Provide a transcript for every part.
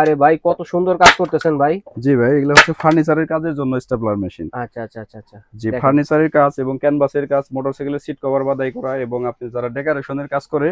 আরে ভাই কত সুন্দর কাজ করতেছেন ভাই। জি ভাই এগুলো হচ্ছে ফার্নিচারের কাজের জন্য স্টেপলার মেশিন। আচ্ছা আচ্ছা আচ্ছা আচ্ছা। জি ফার্নিচারের কাজ এবং ক্যানভাসের কাজ মোটরসাইকেলের সিট কভার বাদাই করা এবং আপনি যারা ডেকোরেশনের কাজ করে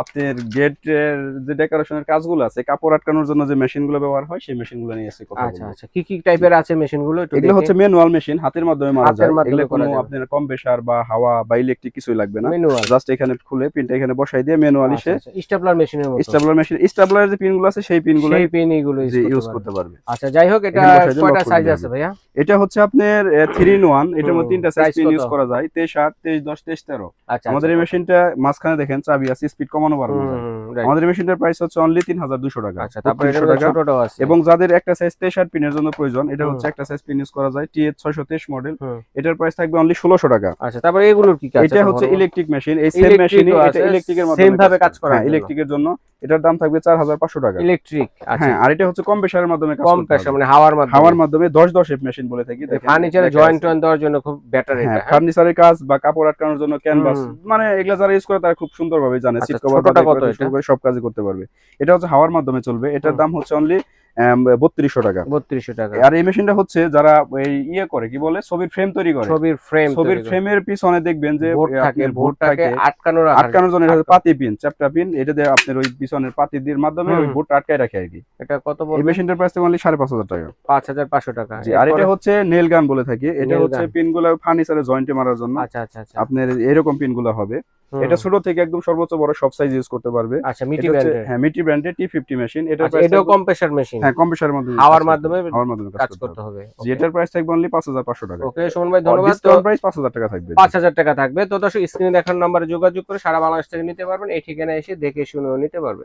আপনার গেটের যে ডেকোরেশনের কাজগুলো আছে কাপড় আটকানোর জন্য যে মেশিনগুলো ব্যবহার হয় সেই মেশিনগুলো নিয়ে এসে কথা আচ্ছা আচ্ছা। কি কি টাইপের আছে মেশিনগুলো একটু এগুলো হচ্ছে ম্যানুয়াল মেশিন হাতের মাধ্যমে মারা যায়। এগুলো কোনো। আপনার কম্প্রেসার বা হাওয়া বা ইলেকট্রিক কিছুই লাগবে না। ম্যানুয়াল জাস্ট এখানে খুলে পিনটা এখানে বসাই দিয়ে ম্যানুয়ালি সে স্টেপলার মেশিনের মতো। স্টেবলার মেশিন স্টেবলার যে পিনগুলো আছে সেই পিনগুলো পিন এগুলো ইউজ করতে পারবে। আচ্ছা যাই হোক এটা কয়টা সাইজ আছে ভাইয়া? এটা হচ্ছে আপনার থ্রি ইন 1 এটার মধ্যে তিনটা সাইজ পিন ইউজ করা যায় তেইশ আট তেইশ দশ তেইশ তেরো। আচ্ছা আমাদের এই মেশিনটা মাঝখানে দেখেন চাবি আছে স্পিড কমানো যায় আমাদের মেশিনটার প্রাইস হচ্ছে অনলি তিন হাজার দুশো টাকা। আচ্ছা তারপরে এটা 3200 টাকা। ছোটটাও আছে। এবং যাদের একটা সাইজ তেইশ আট পিনের জন্য প্রয়োজন এটা হচ্ছে একটা সাইজ পিন ইউজ করা যায় টিএচ ছয়শো তেইশ মডেল এটার প্রাইস থাকবে অনলি ষোলোশো টাকা। আচ্ছা তারপরে এগুলোর কি এটা হচ্ছে ইলেকট্রিক মেশিন এই সেম Electric মেশিনে এটা ইলেকট্রিকের ভাবে কাজ হ্যাঁ ইলেকট্রিকের জন্য এটার দাম থাকবে চার হাজার পাঁচশো টাকা। ইলেকট্রিক আচ্ছা। হ্যাঁ আর এটা হচ্ছে কম প্রেসারের মাধ্যমে কম হবে। মানে হাওয়ার মাধ্যমে। হাওয়ার মাধ্যমে দশ দশ এফ মেশিন বলে থাকি ফার্নিচারে জয়েন্ট টয়েন্ট দেওয়ার জন্য খুব বেটার এটা হ্যাঁ? হ্যাঁ? ফার্নিচারের কাজ বা কাপড় আটকানোর জন্য ক্যানভাস মানে এগুলা যারা ইউজ করে তারা খুব সুন্দরভাবে জানে আচ্ছা, সিট কভার কত? সব কাজই করতে পারবে। এটা হচ্ছে হাওয়ার মাধ্যমে চলবে। এটার দাম হচ্ছে অনলি বত্রিশশো টাকা। বত্রিশশো টাকা। আর এই মেশিনটা হচ্ছে যারা এই ইয়ে করে কি বলে ছবির ফ্রেম তৈরি করে। ছবির ফ্রেম ছবির ফ্রেমের পিছনে দেখবেন যে বোর্ড থাকে আপনার বোর্ড বোর্ডটাকে থাকে আটকানো রাখা আটকানোর জন্য। পাতি পিন চ্যাপটা পিন এটা দিয়ে আপনার ওই পিছনের পাতি দিয়ে মাধ্যমে ওই। বোর্ডটা আটকায় রাখে আর কি। এটা কত বড় এই মেশিনটার প্রাইস অনলি সাড়ে পাঁচ হাজার টাকা। পাঁচ হাজার পাঁচশো টাকা। আর এটা হচ্ছে নেল গান বলে থাকি। এটা হচ্ছে। পিনগুলো ফার্নিচারে জয়েন্টে মারার জন্য। আচ্ছা আচ্ছা আচ্ছা। আপনার এরকম পিনগুলো হবে। এটা ছোট থেকে একদম সর্বোচ্চ বড় সব সাইজ ইউজ করতে পারবে। আচ্ছা মিটি ব্র্যান্ডের হ্যাঁ মিটি ব্র্যান্ডের টি ফিফটি মেশিন এটা এটাও কম্প্রেসার মেশিন হ্যাঁ কম্পিউটারের মাধ্যমে আওয়ার মাধ্যমে আওয়ার মাধ্যমে কাজ করতে হবে। জি এটার প্রাইস থাকবে অনলি পাঁচ হাজার পাঁচশো টাকা। ওকে সুমন ভাই ধন্যবাদ ডিসকাউন্ট প্রাইস পাঁচ হাজার টাকা থাকবে। পাঁচ হাজার টাকা থাকবে তো দর্শক স্ক্রিনে দেখার নম্বরে যোগাযোগ করে সারা বাংলাদেশ থেকে নিতে পারবেন। এই ঠিকানায় এসে দেখে শুনেও নিতে পারবেন।